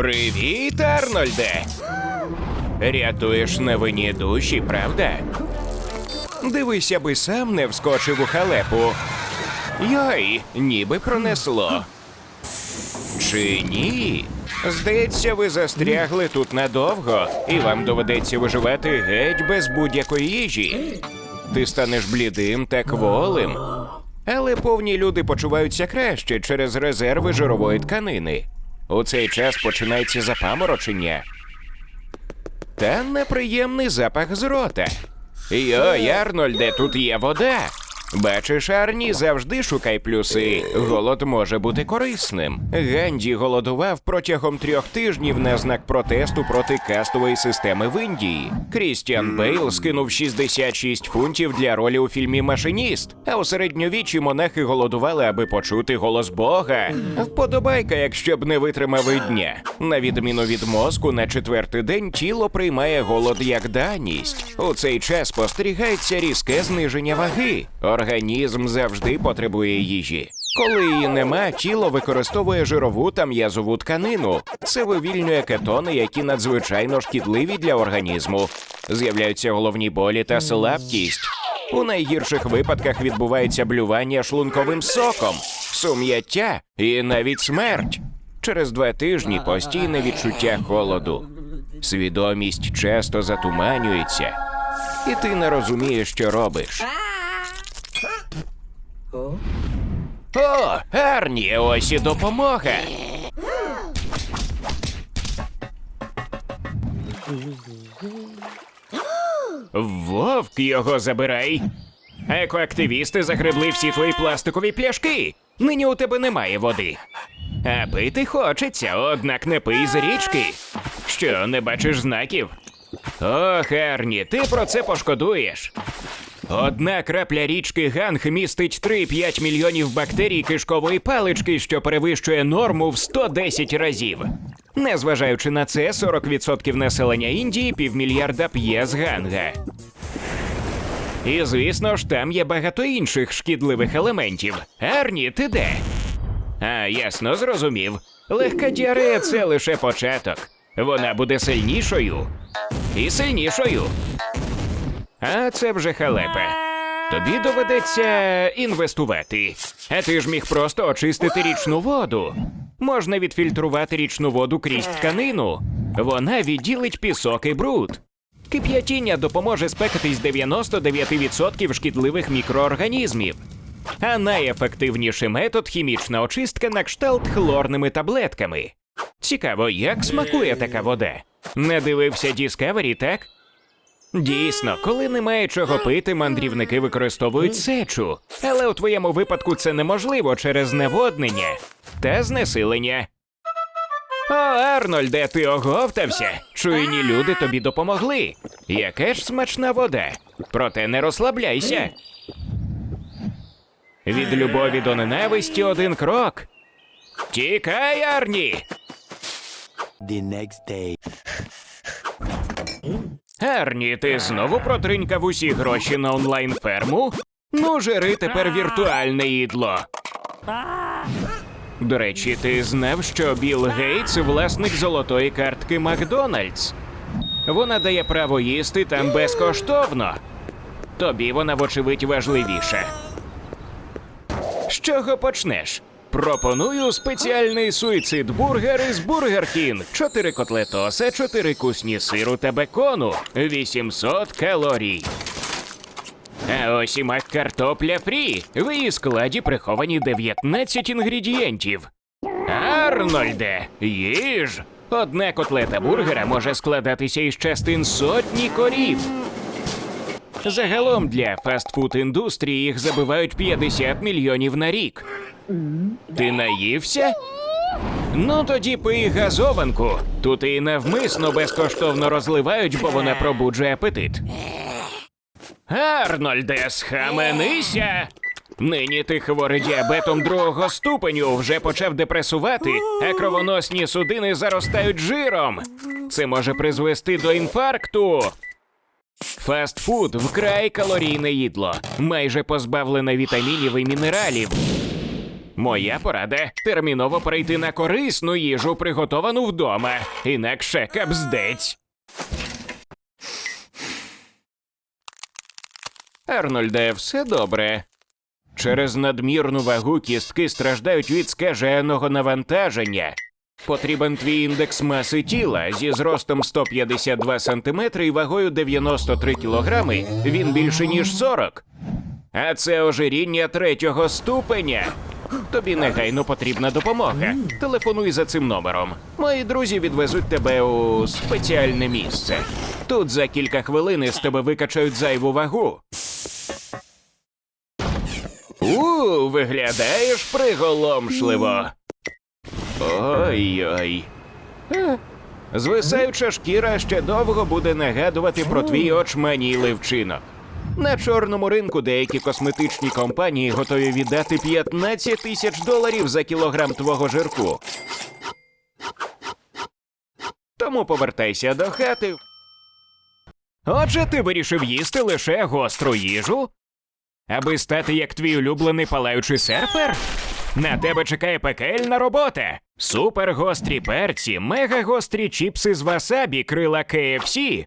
Привіт, Арнольде! Рятуєш невинні душі, правда? Дивись, аби сам не вскочив у халепу. Йой, ніби пронесло. Чи ні? Здається, ви застрягли тут надовго, і вам доведеться виживати геть без будь-якої їжі. Ти станеш блідим та кволим. Але повні люди почуваються краще через резерви жирової тканини. У цей час починається запаморочення та неприємний запах з рота. Йой, Арнольде, тут є вода. Бачиш, Арні, завжди шукай плюси. Голод може бути корисним. Ганді голодував протягом трьох тижнів на знак протесту проти кастової системи в Індії. Крістіан Бейл скинув 66 фунтів для ролі у фільмі Машиніст. А у середньовіччі монахи голодували, аби почути голос Бога. Вподобайка, якщо б не витримав і дня. На відміну від мозку, на четвертий день тіло приймає голод як даність. У цей час спостерігається різке зниження ваги. Організм завжди потребує їжі. Коли її нема, тіло використовує жирову та м'язову тканину. Це вивільнює кетони, які надзвичайно шкідливі для організму. З'являються головні болі та слабкість. У найгірших випадках відбувається блювання шлунковим соком, сум'яття і навіть смерть. Через два тижні постійне відчуття холоду. Свідомість часто затуманюється, і ти не розумієш, що робиш. О, Арні, ось і допомога. Вовк його забирай. Екоактивісти загребли всі твої пластикові пляшки. Нині у тебе немає води. А пити хочеться, однак не пий з річки. Що, не бачиш знаків? Ох, Арні, ти про це пошкодуєш. Одна крапля річки Ганг містить 3-5 мільйонів бактерій кишкової палички, що перевищує норму в 110 разів. Незважаючи на це, 40% населення Індії півмільярда п'є з ганга. І звісно ж, там є багато інших шкідливих елементів. Арні, ти де? А, ясно, зрозумів. Легка діарея це лише початок. Вона буде сильнішою і сильнішою. А це вже халепа. Тобі доведеться інвестувати. А ти ж міг просто очистити річну воду. Можна відфільтрувати річну воду крізь тканину. Вона відділить пісок і бруд. Кип'ятіння допоможе спекатись 99% шкідливих мікроорганізмів. А найефективніший метод хімічна очистка на кшталт хлорними таблетками. Цікаво, як смакує така вода. Не дивився Discovery, так? Дійсно, коли немає чого пити, мандрівники використовують сечу. Але у твоєму випадку це неможливо через зневоднення та знесилення. О, Арнольде, ти оговтався. Чуйні люди тобі допомогли. Яке ж смачна вода. Проте не розслабляйся. Від любові до ненависті один крок. Тікай, Арні! The next day. Арні, ти знову протринькав усі гроші на онлайн ферму? Ну, жири тепер віртуальне їдло. До речі, ти знав, що Білл Гейтс власник золотої картки Макдональдс. Вона дає право їсти там безкоштовно. Тобі вона, вочевидь, важливіша. З чого почнеш? Пропоную спеціальний суїцид бургер із Бургер Кінг. Чотири котлетоса, чотири кусні сиру та бекону, 800 калорій. А ось і мак картопля фрі. В її складі приховані 19 інгредієнтів. Арнольде, їж! Одна котлета бургера може складатися із частин сотні корів. Загалом для фастфуд індустрії їх забивають 50 мільйонів на рік. Ти наївся? Ну тоді пий газованку. Тут і навмисно безкоштовно розливають, бо вона пробуджує апетит. Арнольде, схаменися! Нині ти хворий діабетом другого ступеню вже почав депресувати, а кровоносні судини заростають жиром. Це може призвести до інфаркту. Фастфуд вкрай калорійне їдло, майже позбавлене вітамінів і мінералів. Моя порада терміново перейти на корисну їжу, приготовану вдома, інакше капздець. Арнольде, все добре. Через надмірну вагу кістки страждають від скаженого навантаження. Потрібен твій індекс маси тіла зі зростом 152 см і вагою 93 кг. Він більше ніж 40. А це ожиріння третього ступеня. Тобі негайно потрібна допомога. Телефонуй за цим номером. Мої друзі відвезуть тебе у спеціальне місце. Тут за кілька хвилин із тебе викачають зайву вагу. У, виглядаєш приголомшливо. Ой-ой. Е, Звисаюча шкіра ще довго буде нагадувати про твій очманілий вчинок. На чорному ринку деякі косметичні компанії готові віддати 15 тисяч доларів за кілограм твого жирку. Тому повертайся до хати. Отже, ти вирішив їсти лише гостру їжу? Аби стати як твій улюблений палаючий серфер? На тебе чекає пекельна робота. Супергострі перці, мегагострі чіпси з васабі, крила KFC.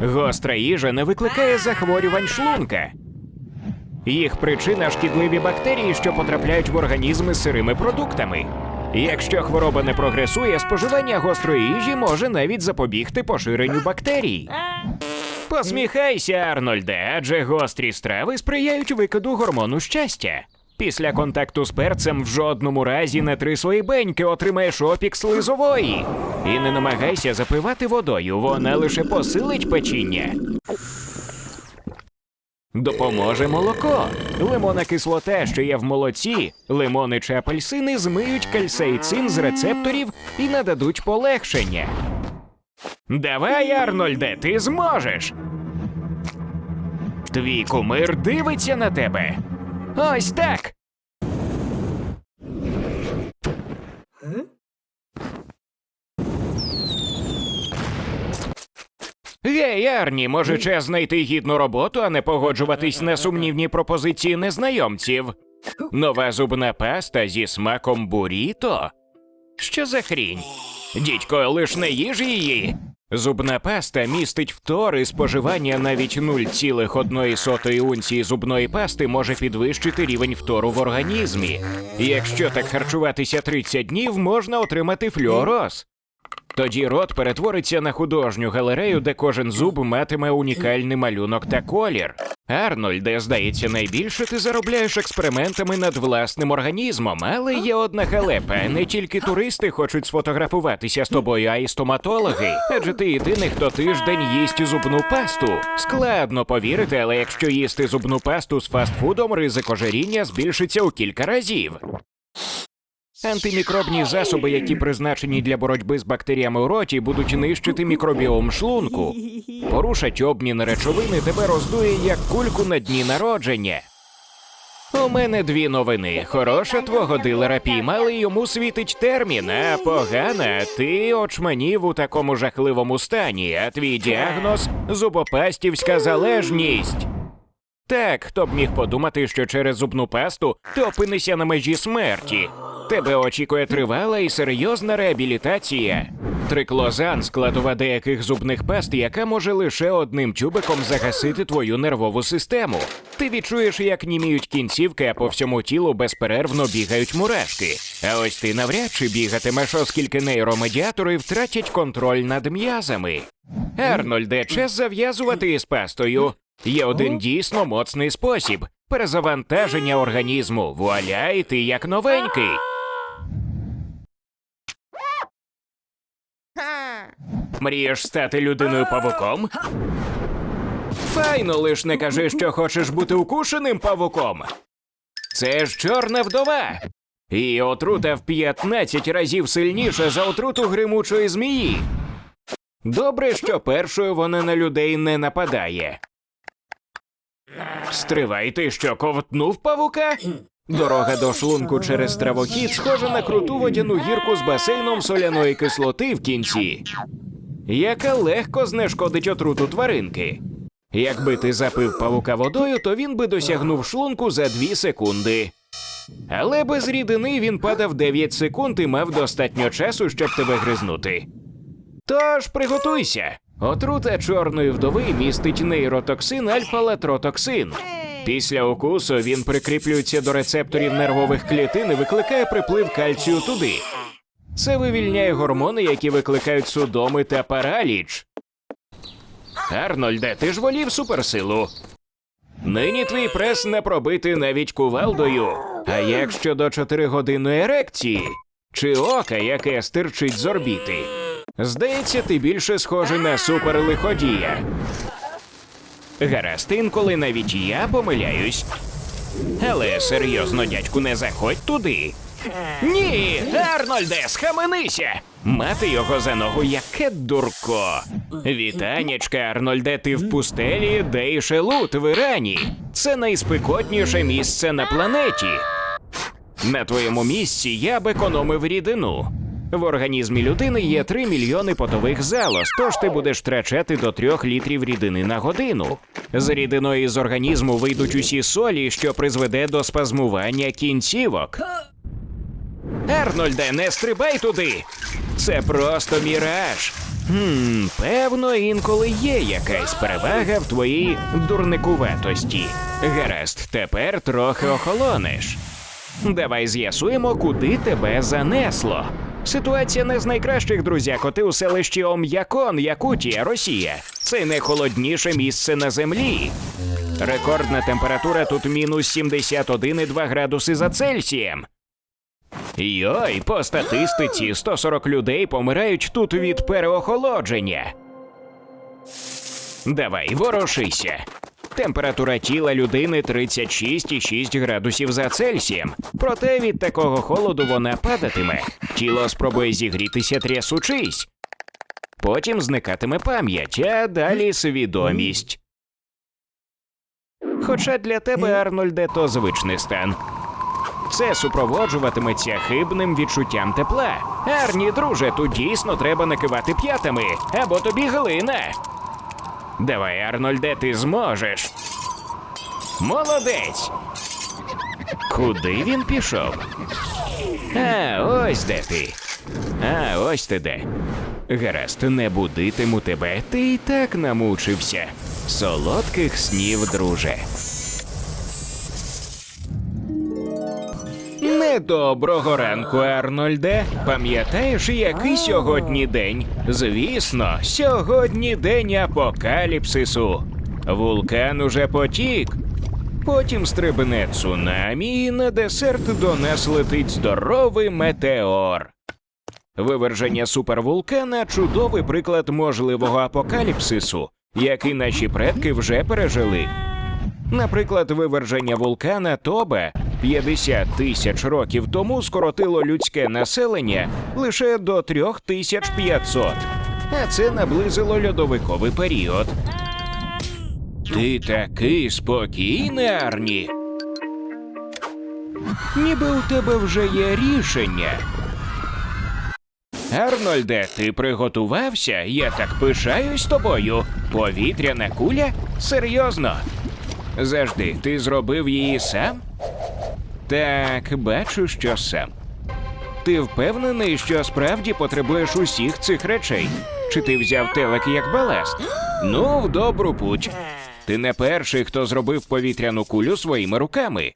Гостра їжа не викликає захворювань шлунка. Їх причина шкідливі бактерії, що потрапляють в організми з сирими продуктами. Якщо хвороба не прогресує, споживання гострої їжі може навіть запобігти поширенню бактерій. Посміхайся, Арнольде, адже гострі страви сприяють викиду гормону щастя. Після контакту з перцем в жодному разі не три свої беньки отримаєш опік слизової. І не намагайся запивати водою, вона лише посилить печіння. Допоможе молоко. Лимонна кислота, що є в молоці, лимони чи апельсини змиють кальсейцин з рецепторів і нададуть полегшення. Давай, Арнольде, ти зможеш. Твій кумир дивиться на тебе. Ось так. Гей, Арні, може час знайти гідну роботу, а не погоджуватись на сумнівні пропозиції незнайомців. Нова зубна паста зі смаком буріто? Що за хрінь? Дідько, лиш не їж її. Зубна паста містить фтор і споживання навіть 0,1 унції зубної пасти може підвищити рівень фтору в організмі. Якщо так харчуватися 30 днів, можна отримати флюороз. Тоді рот перетвориться на художню галерею, де кожен зуб матиме унікальний малюнок та колір. Арнольде, здається, найбільше ти заробляєш експериментами над власним організмом, але є одна халепа. Не тільки туристи хочуть сфотографуватися з тобою, а й стоматологи. Адже ти єдиний, хто тиждень їсть зубну пасту. Складно повірити, але якщо їсти зубну пасту з фастфудом, ризик ожиріння збільшиться у кілька разів. Антимікробні засоби, які призначені для боротьби з бактеріями у роті, будуть нищити мікробіом шлунку. Порушать обмін речовини тебе роздує як кульку на дні народження. У мене дві новини. Хороша твого дилера піймали, йому світить термін, а погана, ти очманів у такому жахливому стані, а твій діагноз зубопастівська залежність. Так, хто б міг подумати, що через зубну пасту ти опинишся на межі смерті. Тебе очікує тривала і серйозна реабілітація. Триклозан складова деяких зубних паст, яка може лише одним тюбиком загасити твою нервову систему. Ти відчуєш, як німіють кінцівки, а по всьому тілу безперервно бігають мурашки. А ось ти навряд чи бігатимеш, оскільки нейромедіатори втратять контроль над м'язами. Арнольде, час зав'язувати із пастою. Є один дійсно моцний спосіб перезавантаження організму. Вуаля, і ти як новенький. Мрієш стати людиною павуком? Файно, лиш не кажи, що хочеш бути укушеним павуком. Це ж чорна вдова. І отрута в 15 разів сильніша за отруту гримучої змії. Добре, що першою вона на людей не нападає. Стривай, ти що, ковтнув павука? Дорога до шлунку через травохід схожа на круту водяну гірку з басейном соляної кислоти в кінці, яка легко знешкодить отруту тваринки. Якби ти запив павука водою, то він би досягнув шлунку за 2 секунди. Але без рідини він падав 9 секунд і мав достатньо часу, щоб тебе гризнути. Тож приготуйся. Отрута чорної вдови містить нейротоксин альфа-латротоксин. Після укусу він прикріплюється до рецепторів нервових клітин і викликає приплив кальцію туди. Це вивільняє гормони, які викликають судоми та параліч. Арнольде, ти ж волів суперсилу. Нині твій прес не пробити навіть кувалдою. А як щодо 4-годинної ерекції? Чи ока, яке стирчить з орбіти? Здається, ти більше схожий на суперлиходія. Гаразд, інколи навіть я помиляюсь. Але серйозно, дядьку, не заходь туди. Ні, Арнольде, схаменися! Мати його за ногу, яке дурко. Вітанечка, Арнольде, ти в пустелі Дейшелут в Ірані. Це найспекотніше місце на планеті. На твоєму місці я б економив рідину. В організмі людини є 3 мільйони потових залоз, тож ти будеш втрачати до 3 літрів рідини на годину. З рідиною з організму вийдуть усі солі, що призведе до спазмування кінцівок. Арнольде, не стрибай туди! Це просто міраж. Хм, певно, інколи є якась перевага в твоїй дурникуватості. Гаразд, тепер трохи охолонеш. Давай з'ясуємо, куди тебе занесло. Ситуація не з найкращих, друзяко. Ти у селищі Ом'якон, Якутія, Росія. Це найхолодніше місце на землі. Рекордна температура тут мінус 71,2 градуси за Цельсієм. Йой, по статистиці 140 людей помирають тут від переохолодження. Давай, ворошися. Температура тіла людини 36,6 градусів за Цельсієм. Проте від такого холоду вона падатиме. Тіло спробує зігрітися трясучись. Потім зникатиме пам'ять, а далі свідомість. Хоча для тебе, Арнольде, то звичний стан. Це супроводжуватиметься хибним відчуттям тепла. Арні, друже, тут дійсно треба накивати п'ятами, або тобі глина. Давай, Арнольде, ти зможеш. Молодець. Куди він пішов? А, ось де ти. А, ось ти де. Гаразд, не будитиму тебе, ти і так намучився. Солодких снів, друже. Недоброго ранку, Арнольде. Пам'ятаєш, який сьогодні день? Звісно, сьогодні день апокаліпсису. Вулкан уже потік. Потім стрибне цунамі, і на десерт до нас летить здоровий метеор. Виверження супервулкана чудовий приклад можливого апокаліпсису, який наші предки вже пережили. Наприклад, виверження вулкана Тоба 50 тисяч років тому скоротило людське населення лише до 3500, а це наблизило льодовиковий період. Ти такий спокійний, Арні. Ніби у тебе вже є рішення. Арнольде, ти приготувався? Я так пишаюсь тобою. Повітряна куля? Серйозно? Завжди, ти зробив її сам? Так, бачу, що сам. Ти впевнений, що справді потребуєш усіх цих речей? Чи ти взяв телек як баласт? Ну, в добру путь. Ти не перший, хто зробив повітряну кулю своїми руками.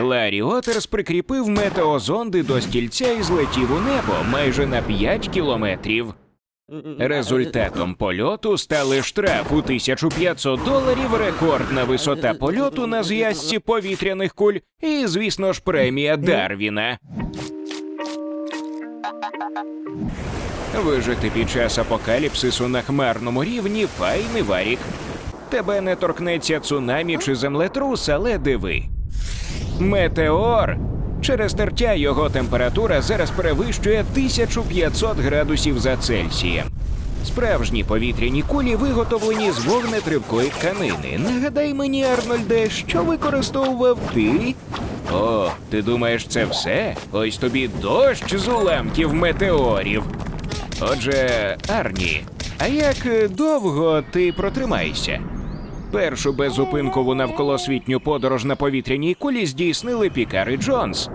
Ларі Отерс прикріпив метеозонди до стільця і злетів у небо майже на 5 кілометрів. Результатом польоту стали штраф у 1500 доларів, рекордна висота польоту на зв'язці повітряних куль і, звісно ж, премія Дарвіна. Вижити під час апокаліпсису на хмарному рівні файний варік. Тебе не торкнеться цунамі чи землетрус, але диви. Метеор Через тертя його температура зараз перевищує 1500 градусів за Цельсієм. Справжні повітряні кулі виготовлені з вогнетривкої тканини. Нагадай мені, Арнольде, що використовував ти? О, ти думаєш, це все? Ось тобі дощ з уламків метеорів. Отже, Арні, а як довго ти протримаєшся? Першу беззупинкову навколосвітню подорож на повітряній кулі здійснили Пікар і Джонс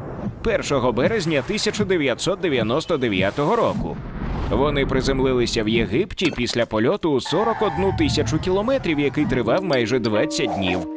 1 березня 1999 року. Вони приземлилися в Єгипті після польоту у 41 тисячу кілометрів, який тривав майже 20 днів.